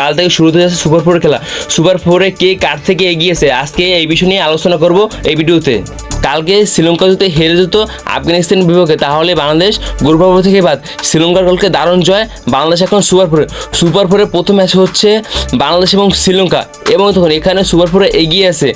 কাল থেকে শুরু হয়ে যাচ্ছে সুপার ফোর খেলা। সুপার ফোরে কে কার থেকে এগিয়েছে? আজকে এই বিষয় নিয়ে আলোচনা করব এই ভিডিওতে। কালকে শ্রীলঙ্কা যদি হেরে যেত আফগানিস্তান বিপক্ষে, তাহলে বাংলাদেশ গ্রুপ পর্ব থেকে বাদ। শ্রীলঙ্কার কালকে দারুণ জয় বাংলাদেশ এখন সুপার ফোরে। সুপার ফোরের প্রথম ম্যাচ হচ্ছে বাংলাদেশ এবং শ্রীলঙ্কা। এবং তখন এখানে সুপার ফোরে এগিয়ে আছে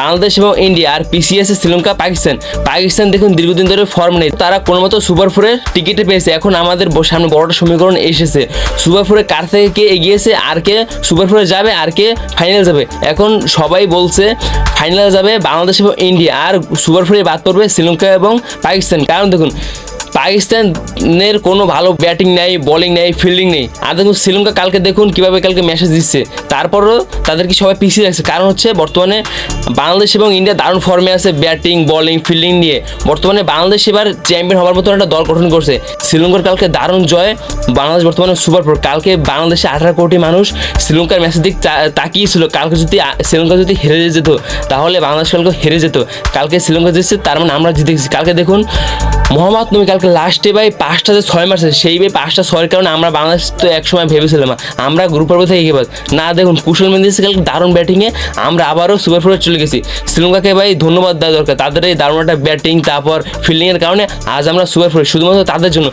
বাংলাদেশ এবং ইন্ডিয়া আর পিছিয়ে আছে শ্রীলঙ্কা, পাকিস্তান। পাকিস্তান দেখুন, দীর্ঘদিন ধরে ফর্ম নেই। তারা কোনো মতো সুপার ফোরের টিকিটে পেয়েছে। এখন আমাদের সামনে বড়টা সমীকরণ এসেছে। সুপার ফোরে কার থেকে কে এগিয়েছে, আর কে সুপার ফোরে যাবে, আর কে ফাইনাল যাবে? এখন সবাই বলছে, ফাইনাল যাবে বাংলাদেশ এবং ইন্ডিয়া। আর সুপার ফোরে বাদ পড়বে শ্রীলঙ্কা এবং পাকিস্তান। কারণ দেখুন পাকিস্তানের কোনো ভালো ব্যাটিং নেই বোলিং নেই ফিল্ডিং নেই। আর দেখুন, শ্রীলঙ্কা কালকে দেখুন, কীভাবে কালকে মেসেজ দিচ্ছে। তারপরও তাদেরকে সবাই পিছিয়ে রাখছে। কারণ হচ্ছে, বর্তমানে বাংলাদেশ এবং ইন্ডিয়া দারুণ ফর্মে আছে ব্যাটিং বোলিং ফিল্ডিং নিয়ে। বর্তমানে বাংলাদেশ এবার চ্যাম্পিয়ন হওয়ার মতন একটা দল গঠন করছে। শ্রীলঙ্কার কালকে দারুণ জয়, বাংলাদেশ বর্তমানে সুপার ফোর কালকে বাংলাদেশে আঠারো কোটি মানুষ শ্রীলঙ্কার ম্যাচের দিক তাকিয়েছিল। কালকে যদি শ্রীলঙ্কা যদি হেরে যেত, তাহলে বাংলাদেশ কালকে হেরে যেত। কালকে শ্রীলঙ্কা জিতছে, তার মানে আমরা জিতে কালকে দেখুন মোহাম্মদ, তুমি কালকে লাস্টে ভাই পাঁচটা যে ছয় মারছে, সেই ভাই পাঁচটা ছয়ের কারণে আমরা বাংলাদেশ তো একসময় ভেবেছিলাম আমরা গ্রুপ পর্ব থেকে এগিয়ে না, দেখুন, কুশল মেন্দিস কালকে দারুণ ব্যাটিংয়ে আমরা আবারও সুপার ফোরে চলে গেছি। শ্রীলঙ্কাকে ভাই ধন্যবাদ দেওয়া দরকার। তাদের এই দারুণ একটা ব্যাটিং তারপর ফিল্ডিংয়ের কারণে আজ আমরা সুপার ফোরে শুধুমাত্র তাদের জন্য।